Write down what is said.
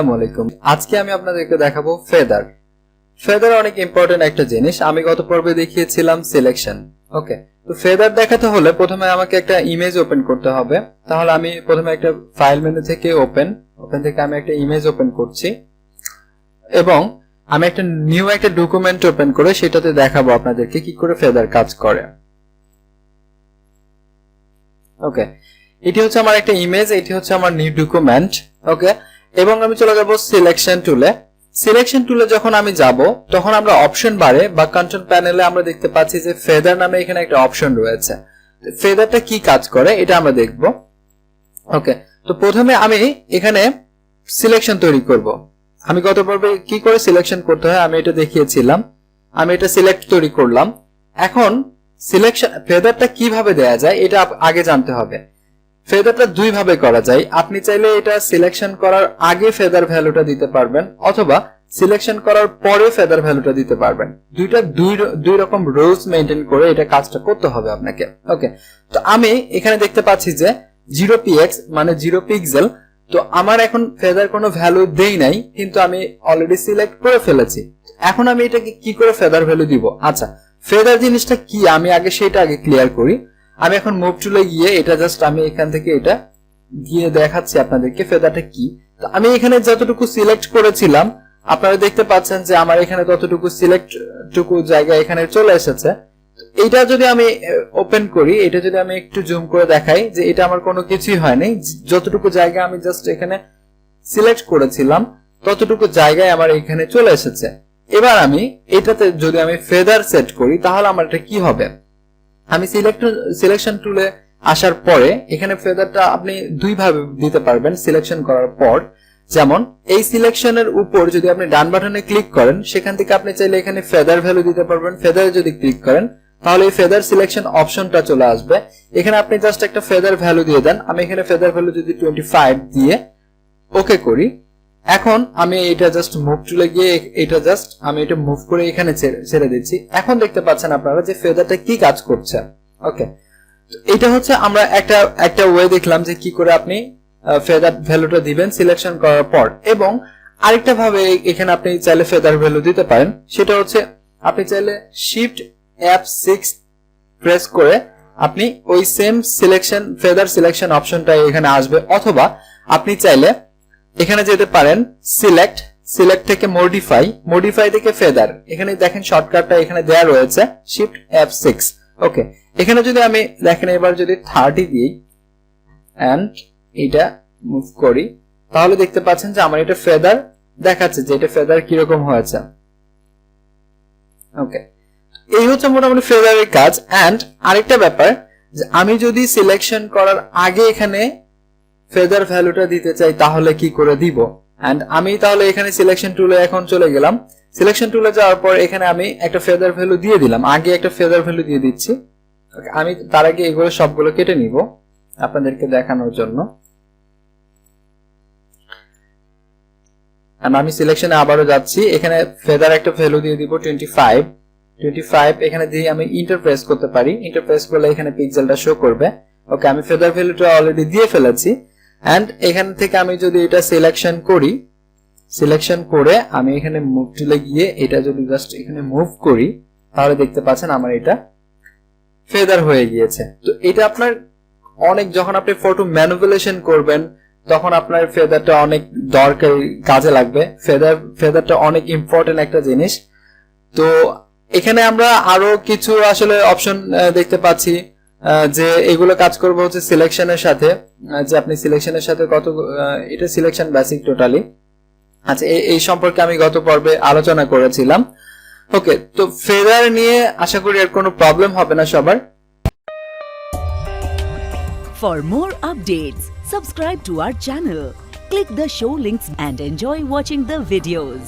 আসসালামু আলাইকুম। আজকে আমি আপনাদেরকে দেখাবো ফেদার। ফেদার অনেক ইম্পর্টেন্ট একটা জিনিস। আমি গত পর্বে দেখিয়েছিলাম সিলেকশন ওকে তো ফেদার দেখাতে হলে প্রথমে আমাকে একটা ইমেজ ওপেন করতে হবে। তাহলে আমি প্রথমে একটা ফাইল মেনু থেকে ওপেন ওপেন থেকে আমি একটা ইমেজ ওপেন করছি। এবং আমি একটা নিউ একটা ডকুমেন্ট ওপেন করে সেটাতে দেখাবো আপনাদেরকে কি করে ফেদার কাজ করে। ওকে এটি হচ্ছে আমার একটা ইমেজ এটি হচ্ছে আমার নিউ ডকুমেন্ট ওকে এবং আমি চলে যাব সিলেকশন টুলে সিলেকশন টুলে যখন আমি যাব, তখন আমরা অপশন বারে বা কন্ট্রোল প্যানেলে আমরা দেখতে পাচ্ছি যে ফেদার নামে এখানে একটা অপশন রয়েছে। ফেদারটা কি কাজ করে, এটা আমরা দেখব। ওকে তো প্রথমে আমি এখানে সিলেকশন তৈরি করব। আমি গত পর্বে কি করে সিলেকশন করতে হয়, আমি এটা দেখিয়েছিলাম। আমি এটা সিলেক্ট তৈরি করলাম। এখন সিলেকশন ফেদারটা কীভাবে দেয়া যায়, এটা আগে জানতে হবে। ফেদারটা দুই ভাবে করা যায়। আপনি চাইলে এটা সিলেকশন করার আগে ফেদার ভ্যালুটা দিতে পারবেন, অথবা সিলেকশন করার পরে ফেদার ভ্যালুটা দিতে পারবেন। দুইটা দুই দুই রকম রুলস মেনটেন করে এটা কাজটা করতে হবে আপনাকে। ওকে তো আমি এখানে দেখতে পাচ্ছি যে জিরো পিএক্স মানে জিরো পিক্সেল তো আমার এখন ফেদার কোনো ভ্যালু দেই নাই, কিন্তু আমি অলরেডি সিলেক্ট করে ফেলেছি। এখন আমি এটাকে কি করে ফেদার ভ্যালু দিব? আচ্ছা ফেদার জিনিসটা কি? আমি আগে সেটা আগে ক্লিয়ার করি। আমি এখন মুভ টুলে গিয়ে এটা জাস্ট আমি এখান থেকে এটা গিয়ে দেখাচ্ছি আপনাদেরকে ফেদারটা কি। তো আমি এখানে যতটুকু সিলেক্ট করেছিলাম, আপনারা দেখতে পাচ্ছেন যে আমার এখানে ততটুকু সিলেক্ট টুকু জায়গা এখানে চলে এসেছে। এটা যদি আমি ওপেন করি, এটা যদি আমি একটু জুম করে দেখাই যে এটা আমার কোনো কিছুই হয়নি, যতটুকু জায়গা আমি জাস্ট এখানে সিলেক্ট করেছিলাম, ততটুকু জায়গায় আমার এখানে চলে এসেছে। এবার আমি এটাতে যদি আমি ফেদার সেট করি, তাহলে আমার এটা কি হবে? আমি সিলেক্ট সিলেকশন টুলে আসার পরে এখানে ফেদারটা আপনি দুই ভাবে দিতে পারবেন সিলেকশন করার পর। যেমন, এই সিলেকশনের উপর যদি আপনি ডান বাটনে ক্লিক করেন, সেখান থেকে আপনি চাইলে এখানে ফেদার ভ্যালু দিতে পারবেন। ফেদারে যদি ক্লিক করেন, তাহলে এই ফেদার সিলেকশন অপশনটা চলে আসবে। এখানে আপনি জাস্ট একটা ফেদার ভ্যালু দিয়ে দেন। আমি এখানে ফেদার ভ্যালু যদি টোয়েন্টি ফাইভ দিয়ে ওকে করি এখন আমি এটা জাস্ট মুভ টুলে গিয়ে এটা জাস্ট আমি এটা মুভ করে এখানে ছেড়ে- দিচ্ছি। এখন দেখতে পাচ্ছেন আপনারা যে ফেদারটা কি কাজ করছে। ওকে এটা হচ্ছে আমরা একটা একটা ওয়ে দেখলাম যে কি করে আপনি ফেদার ভ্যালুটা দিবেন সিলেকশন করার পর। এবং আরেকটা ভাবে এখানে আপনি চাইলে ফেদার ভ্যালু দিতে পারেন। সেটা হচ্ছে আপনি চাইলে শিফট অ্যাপ সিক্স প্রেস করে আপনি ওই সেম সিলেকশন ফেদার সিলেকশন অপশনটা এখানে আসবে। অথবা আপনি চাইলে এখানে যেতে পারেন সিলেক্ট সিলেক্ট থেকে মডিফাই মডিফাই থেকে ফেদার এখানে দেখেন শর্টকাটটা এখানে দেয়া রয়েছে শিফট এফ সিক্স ওকে এখানে যদি আমি, দেখেন এবার যদি থার্টি দিই অ্যান্ড এটা মুভ করি, তাহলে দেখতে পাচ্ছেন যে আমার এটা ফেদার দেখাচ্ছে যে এটা ফেদার কীরকম হয়েছে। ওকে এই হচ্ছে মোটামুটি ফেদারের কাজ অ্যান্ড আরেকটা ব্যাপার, যে আমি যদি সিলেকশন করার আগে এখানে ফেদার ভ্যালুটা দিতে চাই, তাহলে কি করে দিব? এন্ড আমি তাহলে এখানে সিলেকশন টুলে এখন চলে গেলাম। সিলেকশন টুলে যাওয়ার পর এখানে আমি একটা ফেদার ভ্যালু দিয়ে দিলাম। আগে একটা ফেদার ভ্যালু দিয়ে দিচ্ছি। আমি তার আগে এগুলো সবগুলো কেটে নিব আপনাদেরকে দেখানোর জন্য। আমি সিলেকশনে আবারও যাচ্ছি। এখানে ফেদার একটা ভ্যালু দিয়ে দিব টোয়েন্টি ফাইভ টোয়েন্টি ফাইভ এখানে দিয়ে আমি ইন্টারপ্রেস করতে পারি। ইন্টারপ্রেস করলে এখানে পিক্সেলটা শো করবে। ওকে আমি ফেদার ভ্যালুটা অলরেডি দিয়ে ফেলেছি। অ্যান্ড এখান থেকে আমি যদি এটা সিলেকশন করি সিলেকশন করে আমি এখানে মুভ টুলে গিয়ে এটা যদি জাস্ট এখানে মুভ করি, তাহলে দেখতে পাচ্ছেন আমার এটা ফেদার হয়ে গিয়েছে। তো এটা আপনার অনেক যখন আপনি ফটো ম্যানুপুলেশন করবেন, তখন আপনার ফেদারটা অনেক দরকারি, কাজে লাগবে। ফেদার ফেদারটা অনেক ইম্পর্টেন্ট একটা জিনিস। তো এখানে আমরা আরও কিছু আসলে অপশন দেখতে পাচ্ছি। যে এগুলো কাজ করবে হচ্ছে সিলেকশনের সাথে। যে আপনি সিলেকশনের সাথে কত এটা সিলেকশন বেসিক টোটালি আচ্ছা এই- সম্পর্কে আমি গত পর্বে আলোচনা করেছিলাম। ওকে তো ফেদার নিয়ে আশা করি আর কোনো প্রবলেম হবে না সবার। For more updates, subscribe to our channel, click the show links and enjoy watching the videos.